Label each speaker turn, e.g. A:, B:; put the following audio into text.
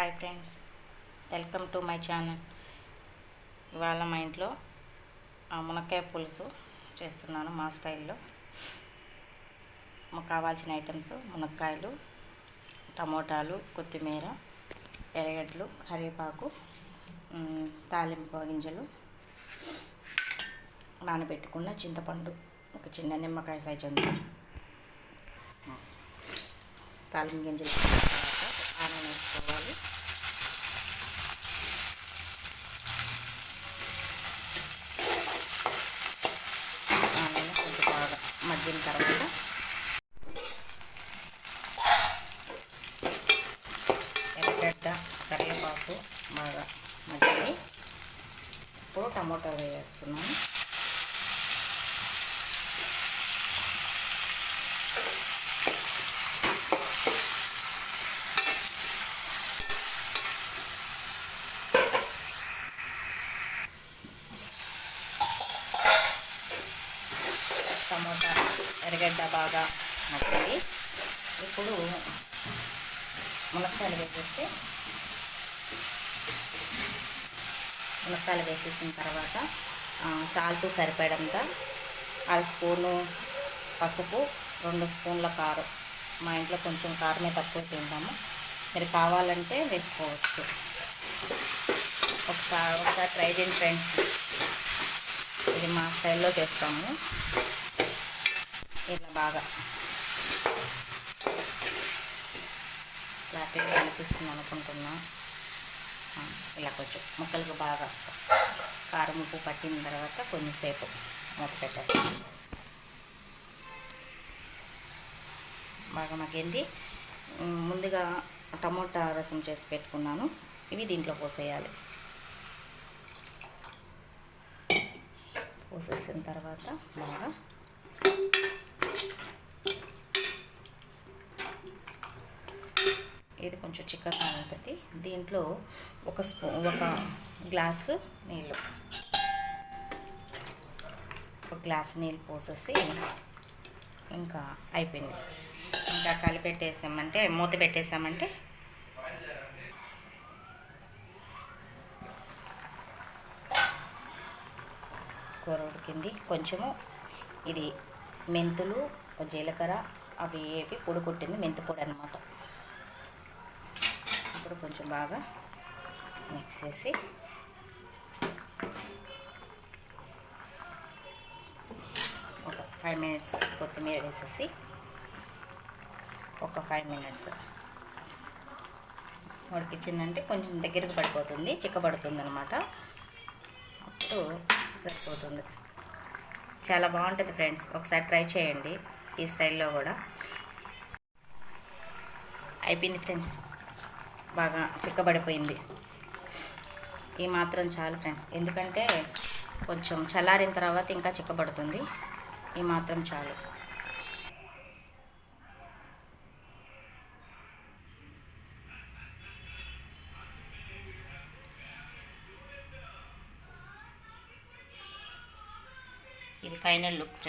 A: Hi friends welcome to my channel ఇవాళ మా ఇంట్లో ఆ మునక్కాయ పులుసు చేస్తున్నాను మా స్టైల్లో. మాకు కావాల్సిన ఐటమ్స్ మునక్కాయలు టమోటాలు కొత్తిమీర ఎర్రగడ్డలు కరివేపాకు తాలింపు గింజలు నానబెట్టుకున్న చింతపండు. ఒక చిన్న నిమ్మకాయ సైజు ఉంది. తాలింపు గింజలు వేసిన తర్వాత ఆనెన్ వేసుకోవాలి ఆనెన్ కొంచెం బాగా మగ్గిన తర్వాత ఎర్రగడ్డ కరివేపాకు బాగా మగ్గి ఇప్పుడు టమోటా వేస్తున్నాను. టమోటా ఎర్రగడ్డ బాగా మట్టి ఇప్పుడు మునక్కాయలు వేసేస్తే మునక్కాయలు వేసేసిన తర్వాత సాల్ట్ సరిపడంత అర స్పూను పసుపు రెండు స్పూన్ల కారం. మా ఇంట్లో కొంచెం కారమే తక్కువ తింటాము. మీరు కావాలంటే వేసుకోవచ్చు. ఒకసారి ఒకసారి ట్రై చేయండి ఫ్రెండ్స్. ఇది మా స్టైల్లో చేస్తాము. ఇలా బాగా. క్లారిటీగా కనిపిస్తుంది అనుకుంటున్నా ఇలా కొంచెం ముక్కలకు బాగా కారం ఉప్పు పట్టిన తర్వాత కొంచెంసేపు మూత పెట్టేస్తాం బాగా మగ్గింది. ముందుగా టమోటా రసం చేసి పెట్టుకున్నాను. ఇవి దీంట్లో పోసేయాలి. పోసేసిన తర్వాత బాగా ఇది కొంచెం చిక్కగా ఉంటుంది. దీంట్లో ఒక స్పూ ఒక గ్లాసు నీళ్ళు. ఒక గ్లాసు నీళ్ళు పోసేసి ఇంకా అయిపోయింది. ఇంకా కలిపెట్టేసామంటే మూత పెట్టేసామంటే కూర ఉడికింది. కొంచెము ఇది మెంతులు జీలకర్ర అవి ఏవి పొడి కొట్టింది మెంతి పొడి అనమాట ఇప్పుడు కొంచెం బాగా మిక్స్ చేసి ఒక ఫైవ్ మినిట్స్ కొత్తిమీర వేసేసి ఒక ఫైవ్ మినిట్స్ ఉడికిచ్చిందంటే కొంచెం దగ్గరకు పడిపోతుంది చిక్కబడుతుంది అనమాట అప్పుడు సరిపోతుంది. చాలా బాగుంటుంది ఫ్రెండ్స్ ఒకసారి ట్రై చేయండి ఈ స్టైల్లో కూడా. అయిపోయింది ఫ్రెండ్స్ బాగా చిక్కబడిపోయింది. ఈ మాత్రం చాలు ఫ్రెండ్స్. ఎందుకంటే కొంచెం చల్లారిన తర్వాత ఇంకా చిక్కబడుతుంది. ఈ మాత్రం చాలు. ఇది final look